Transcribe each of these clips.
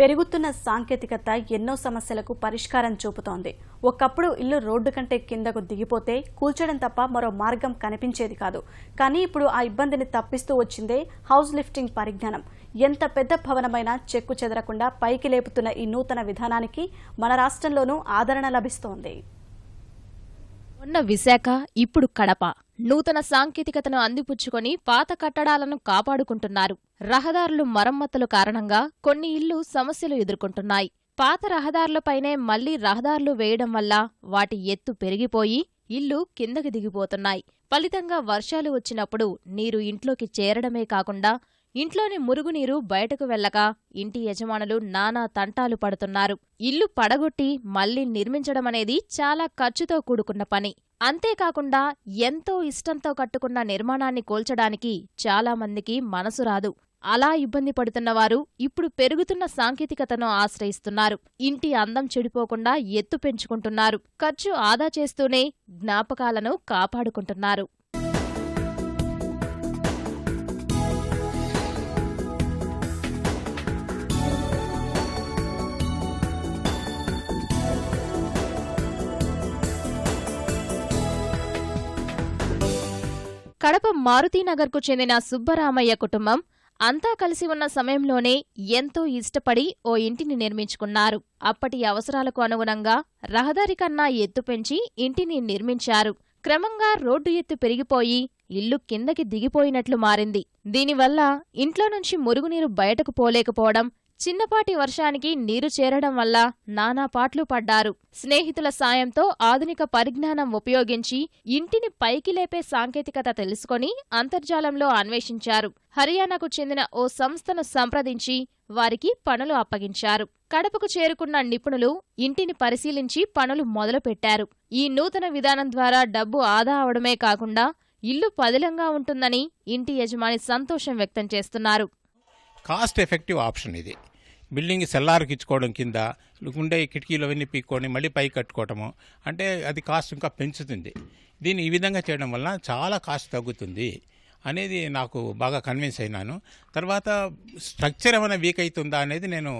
పెరుగుతున్న సాంకేతికత ఎన్నో సమస్యలకు పరిష్కారం చూపుతోంది. ఒకప్పుడు ఇల్లు రోడ్డు కంటే కిందకు దిగిపోతే కూల్చడం తప్ప మరో మార్గం కనిపించేది కాదు. కానీ ఇప్పుడు ఆ ఇబ్బందిని తప్పిస్తూ వచ్చిందే హౌస్ లిఫ్టింగ్ పరిజ్ఞానం. ఎంత పెద్ద భవనమైనా చెక్కు చెదరకుండా పైకి లేపుతున్న ఈ నూతన విధానానికి మన రాష్ట్రంలోనూ ఆదరణ లభిస్తోంది. ఉన్న విశాఖ ఇప్పుడు కడప. నూతన సాంకేతికతను అందిపుచ్చుకొని పాత కట్టడాలను కాపాడుకుంటున్నారు. రహదారులు మరమ్మతుల కారణంగా కొన్ని ఇళ్ళు సమస్యలు ఎదుర్కొంటున్నాయి. పాత రహదారులపైనే మళ్ళీ రహదారులు వేయడం వల్ల వాటి ఎత్తు పెరిగిపోయి ఇల్లు కిందకి దిగిపోతున్నాయి. ఫలితంగా వర్షాలు వచ్చినప్పుడు నీరు ఇంట్లోకి చేరడమే కాకుండా ఇంట్లోని మురుగునీరు బయటకు వెళ్ళక ఇంటి యజమానులు నానా తంటాలు పడుతున్నారు. ఇల్లు పడగొట్టి మళ్ళీ నిర్మించడమనేది చాలా ఖర్చుతో కూడుకున్న పని. అంతేకాకుండా ఎంతో ఇష్టంతో కట్టుకున్న నిర్మాణాన్ని కోల్చడానికి చాలామందికి మనసు రాదు. అలా ఇబ్బంది పడుతున్నవారు ఇప్పుడు పెరుగుతున్న సాంకేతికతను ఆశ్రయిస్తున్నారు. ఇంటి అందం చెడిపోకుండా ఎత్తు పెంచుకుంటున్నారు. ఖర్చు ఆదా చేస్తూనే జ్ఞాపకాలను కాపాడుకుంటున్నారు. కడప మారుతీనగర్కు చెందిన సుబ్బరామయ్య కుటుంబం అంతా కలిసి ఉన్న సమయంలోనే ఎంతో ఇష్టపడి ఓ ఇంటిని నిర్మించుకున్నారు. అప్పటి అవసరాలకు అనుగుణంగా రహదారి కన్నా ఎత్తు పెంచి ఇంటిని నిర్మించారు. క్రమంగా రోడ్డు ఎత్తు పెరిగిపోయి ఇల్లు కిందకి దిగిపోయినట్లు మారింది. దీనివల్ల ఇంట్లో నుంచి మురుగునీరు బయటకు పోలేకపోవడం చిన్నపాటి వర్షానికి నీరు చేరడం వల్ల నానా పాట్లు పడ్డారు. స్నేహితుల సాయంతో ఆధునిక పరిజ్ఞానం ఉపయోగించి ఇంటిని పైకి లేపే సాంకేతికత తెలుసుకొని అంతర్జాలంలో అన్వేషించారు. హర్యానాకు చెందిన ఓ సంస్థను సంప్రదించి వారికి పనులు అప్పగించారు. కడపకు చేరుకున్న నిపుణులు ఇంటిని పరిశీలించి పనులు మొదలుపెట్టారు. ఈ నూతన విధానం ద్వారా డబ్బు ఆదా అవడమే కాకుండా ఇల్లు పదిలంగా ఉంటుందని ఇంటి యజమాని సంతోషం వ్యక్తం చేస్తున్నారు. కాస్ట్ ఎఫెక్టివ్ ఆప్షన్ ఇది. బిల్డింగ్ సెల్లార్కి ఇచ్చుకోవడం కింద ఉండే కిటికీలు అవన్నీ పీక్కొని మళ్ళీ పైకి కట్టుకోవటము. అంటే అది కాస్ట్ ఇంకా పెంచుతుంది. దీన్ని ఈ విధంగా చేయడం వలన చాలా కాస్ట్ తగ్గుతుంది అనేది నాకు బాగా కన్విన్స్ అయినాను. తర్వాత స్ట్రక్చర్ ఏమైనా వీక్ అవుతుందా అనేది నేను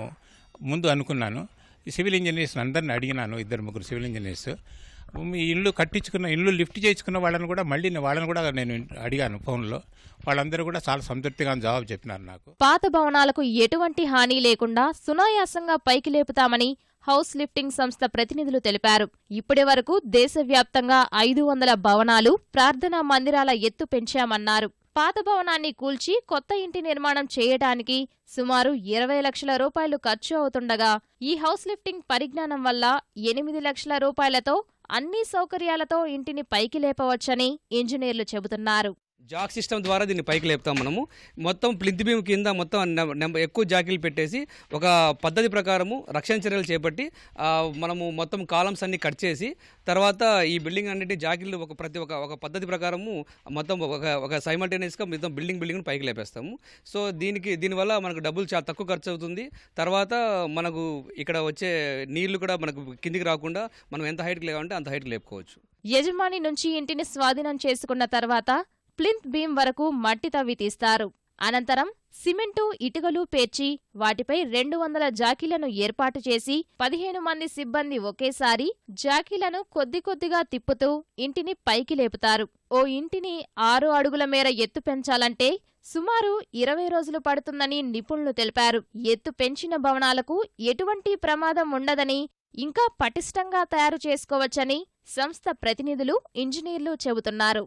ముందు అనుకున్నాను. సివిల్ ఇంజనీర్స్ అందరిని అడిగినాను ఇద్దరు ముగ్గురు సివిల్ ఇంజనీర్స్. మీ ఇల్లు కట్టించుకున్న ఇల్లు లిఫ్ట్ చేయించుకున్న వాళ్ళని కూడా మళ్ళీ వాళ్ళని కూడా నేను అడిగాను ఫోన్లో. వాళ్ళందరూ కూడా చాలా సంతృప్తిగా జవాబు చెప్పినారు నాకు. పాత భవనాలకు ఎటువంటి హాని లేకుండా సునాయాసంగా పైకి లేపుతామని హౌస్ లిఫ్టింగ్ సంస్థ ప్రతినిధులు తెలిపారు. ఇప్పటి వరకు దేశవ్యాప్తంగా ఐదు వందల భవనాలు ప్రార్థనా మందిరాల ఎత్తు పెంచామన్నారు. పాత భవనాన్ని కూల్చి కొత్త ఇంటి నిర్మాణం చేయడానికి సుమారు ఇరవై లక్షల రూపాయలు ఖర్చు అవుతుండగా ఈ హౌస్ లిఫ్టింగ్ పరిజ్ఞానం వల్ల ఎనిమిది లక్షల రూపాయలతో అన్ని సౌకర్యాలతో ఇంటిని పైకి లేపవచ్చని ఇంజనీర్లు చెబుతున్నారు. జాక్ సిస్టమ్ ద్వారా దీన్ని పైకి లేపుతాం మనము. మొత్తం ప్లింత్ బీమ్ కింద మొత్తం నెం- ఎక్కువ జాకీలు పెట్టేసి ఒక పద్ధతి ప్రకారము రక్షణ చర్యలు చేపట్టి మనము మొత్తం కాలమ్స్ అన్ని కట్ చేసి తర్వాత ఈ బిల్డింగ్ అన్నిటి జాకీలు ఒక ప్రతి ఒక ఒక పద్ధతి ప్రకారము మొత్తం ఒక ఒక సైమల్టేనియస్గా మొత్తం బిల్డింగ్ బిల్డింగ్ పైకి లేపేస్తాము. సో దీనికి దీనివల్ల మనకు డబ్బులు చాలా తక్కువ ఖర్చు అవుతుంది. తర్వాత మనకు ఇక్కడ వచ్చే నీళ్ళు కూడా మనకు కిందికి రాకుండా మనం ఎంత హైట్కి లేవంటే అంత హైట్కి లేపుకోవచ్చు. యజమాని నుంచి ఇంటిని స్వాధీనం చేసుకున్న తర్వాత ప్లింత్ బీమ్ వరకు మట్టి తవ్వి తీస్తారు. అనంతరం సిమెంటు ఇటుకలు పేర్చి వాటిపై రెండు వందల జాకీలను ఏర్పాటు చేసి పదిహేను మంది సిబ్బంది ఒకేసారి జాకీలను కొద్ది కొద్దిగా తిప్పుతూ ఇంటిని పైకి లేపుతారు. ఓ ఇంటిని ఆరు అడుగుల మేర ఎత్తు పెంచాలంటే సుమారు ఇరవై రోజులు పడుతుందని నిపుణులు తెలిపారు. ఎత్తు పెంచిన భవనాలకు ఎటువంటి ప్రమాదం ఉండదని ఇంకా పటిష్టంగా తయారు చేసుకోవచ్చని సంస్థ ప్రతినిధులు ఇంజనీర్లు చెబుతున్నారు.